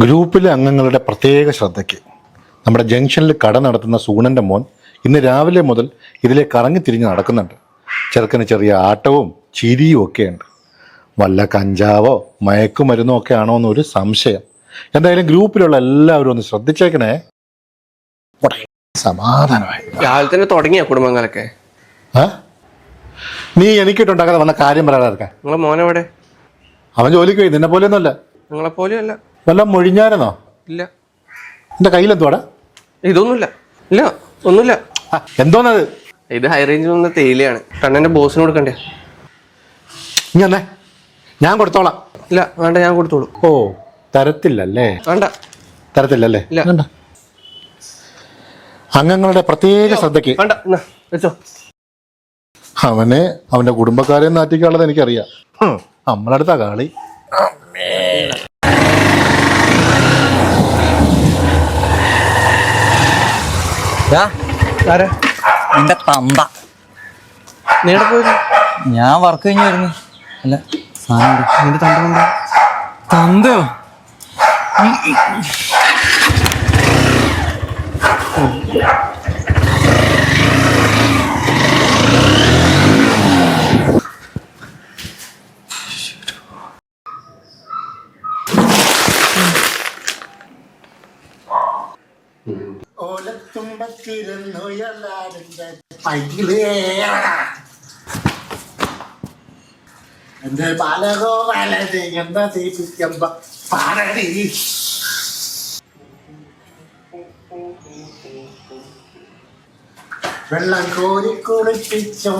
ഗ്രൂപ്പിലെ അംഗങ്ങളുടെ പ്രത്യേക ശ്രദ്ധയ്ക്ക്. നമ്മുടെ ജംഗ്ഷനിൽ കട നടത്തുന്ന സൂണന്റെ മോൻ ഇന്ന് രാവിലെ മുതൽ ഇതിലെ കറങ്ങി തിരിഞ്ഞ് നടക്കുന്നുണ്ട്. ചെറുക്കന് ചെറിയ ആട്ടവും ചിരിയും ഒക്കെയുണ്ട്. വല്ല കഞ്ചാവോ മയക്കുമരുന്നോ ഒക്കെ ആണോ എന്നൊരു സംശയം. എന്തായാലും ഗ്രൂപ്പിലുള്ള എല്ലാവരും ഒന്ന് ശ്രദ്ധിച്ചേക്കണേ. സമാധാനമായി. രാവിലെ തന്നെ തുടങ്ങിയ കുടുംബങ്ങളൊക്കെ? നീ എനിക്കിട്ടുണ്ടാക്കാതെ വന്ന കാര്യം പറയാതെ നിങ്ങളെ മോനെവിടെ അവൻ ജോലിക്ക് പോയി നിന്നെ പോലെയൊന്നുമല്ല നിങ്ങളെ പോലെയും അല്ല വല്ല മൊഴിഞ്ഞാരനോ ഇല്ല. എന്റെ കയ്യിലെന്തുവാടാ? ഇതൊന്നുമില്ല. ഇല്ല ഒന്നുമില്ല. ആ, എന്തോന്നത്? ഇത് ഹൈ റേഞ്ചിൽ നിന്ന് തേയിലയാണ്. കണ്ണന്റെ ബോസിന് കൊടുക്കണ്ടേ? ഇനി വന്നേ. ഞാൻ കൊടുത്തോളാം. ഇല്ല വേണ്ട ഞാൻ കൊടുത്തോളൂ. ഓ തരത്തില്ലല്ലേ? വേണ്ട. തരത്തില്ലല്ലേ? ഇല്ല. വേണ്ട. അംഗങ്ങളുടെ പ്രത്യേക ശ്രദ്ധയ്ക്ക്. വേണ്ട എന്നാ, വെച്ചോ. അവനെ അവന്റെ കുടുംബക്കാരെ നാറ്റിക്കാനുള്ളത് എനിക്കറിയാം. ഹും, നമ്മളടുത്ത കളി. നിന്റെ തന്ത. നീടെ പോയി ഞാൻ വർക്ക് കഴിഞ്ഞ് വരുന്നു. അല്ല സാധനം. നിന്റെ തണ്ടുണ്ടോ തന്തയോ? എന്റെ പാലകോ വലത് എന്താ തേപ്പിക്കുമ്പോ പാടടി. വെള്ളം കോരി കുളിപ്പിച്ചോ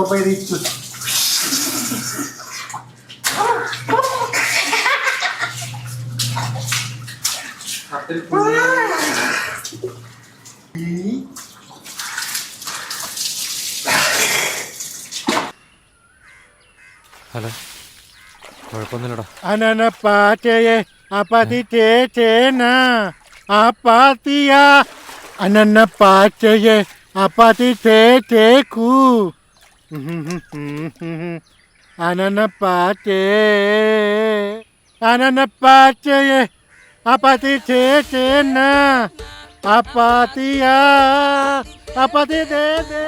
പരിച്ചു അനന പാറ്റയെ അപതി ചേന അപാത്തിയ അനന പാറ്റയെ അപതി ചേക്കു അനന പാറ്റേ അനന പാറ്റയെ അപതി ചേന അപാത്തിയ അപതി ദേ ദേ